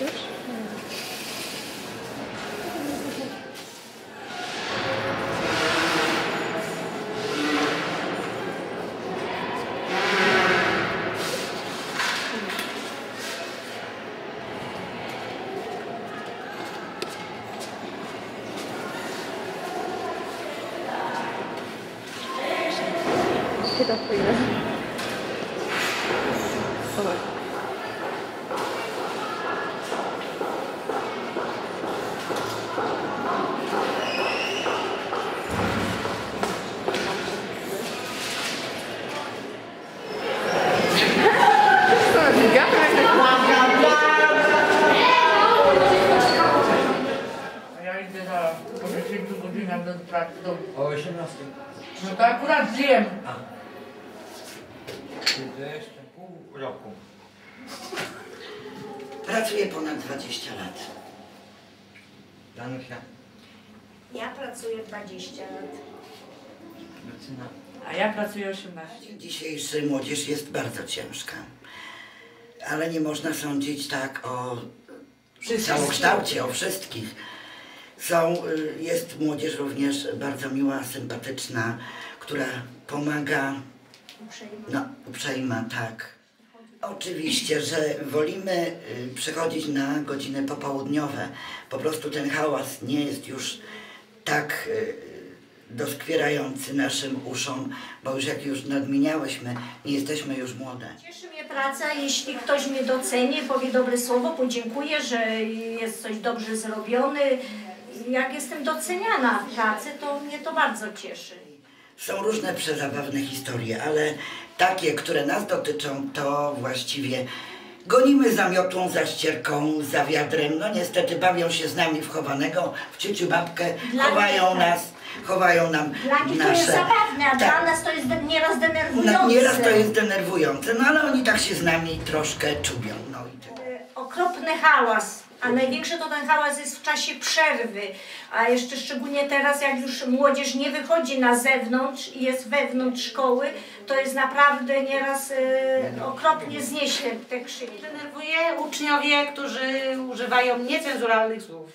Już? Chyba pójdę. Zobacz. A ja idę za po 10 godzinach do pracy. Do... O 18. No to akurat zjem. Siedzę jeszcze pół roku. Pracuję ponad 20 lat. Danusia, Ja pracuję 20 lat. Lucyna. A ja pracuję 18. Dzisiejsza młodzież jest bardzo ciężka. Ale nie można sądzić tak o całokształcie, o wszystkich. Są, y, jest młodzież również bardzo miła, sympatyczna, która pomaga, Uprzejmie. no uprzejma, tak. Oczywiście, że wolimy y, przychodzić na godziny popołudniowe. Po prostu ten hałas nie jest już tak y, doskwierający naszym uszom, bo już jak już nadmieniałyśmy, nie jesteśmy już młode. Cieszy mnie praca, jeśli ktoś mnie doceni, powie dobre słowo, podziękuje, że jest coś dobrze zrobione. Jak jestem doceniana w pracy, to mnie to bardzo cieszy. Są różne przezabawne historie, ale takie, które nas dotyczą, to właściwie gonimy za miotłą, za ścierką, za wiadrem. No niestety bawią się z nami w chowanego, w cieciu babkę, Dla chowają tak. nas, chowają nam Dla nich to nasze... jest zabawne, a Tak. dla nas to jest nieraz denerwujące. No, nieraz to jest denerwujące, no ale oni tak się z nami troszkę czubią. No i. E, Okropny hałas, a największy to ten hałas jest w czasie przerwy, a jeszcze szczególnie teraz, jak już młodzież nie wychodzi na zewnątrz i jest wewnątrz szkoły, to jest naprawdę nieraz e, okropnie znieśle te krzyki. Denerwuje uczniowie, którzy używają niecenzuralnych słów.